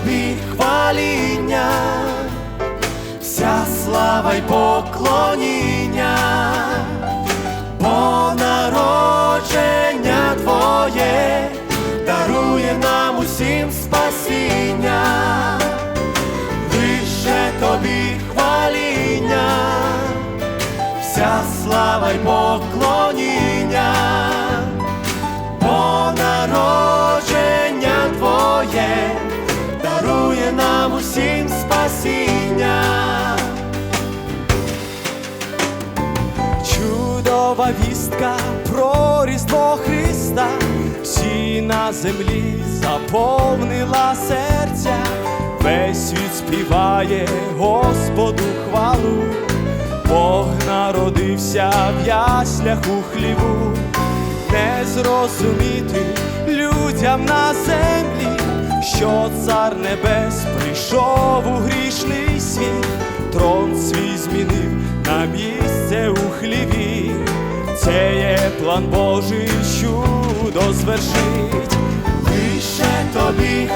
тобі хваління, вся слава й поклоніння, спасіння, лише тобі хваління, вся слава й поклоніння. Бо народження Твоє дарує нам усім спасіння. Чудова вістка про Різдво Христа, на землі заповнила серця, весь світ співає Господу хвалу, Бог народився в яслях у хліву. Не зрозуміти людям на землі, що цар небес прийшов у грішний світ, трон свій змінив на місце у хліві. Це є план Божий, чудо звершить, вище тобі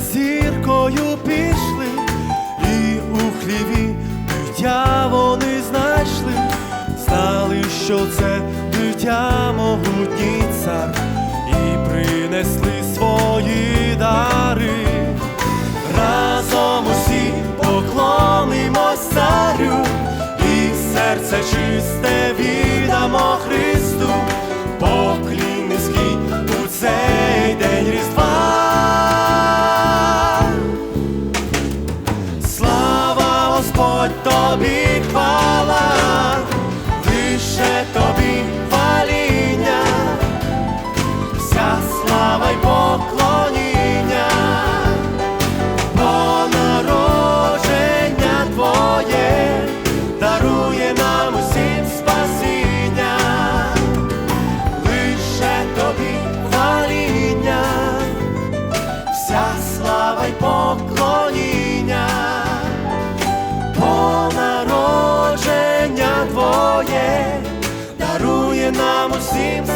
зіркою пішли, і у хліві дитя вони знайшли, знали, що це дитя могутній цар, і принесли свої дари. Разом усі поклонимось царю, і серце чисте тобі хвала, нам усім.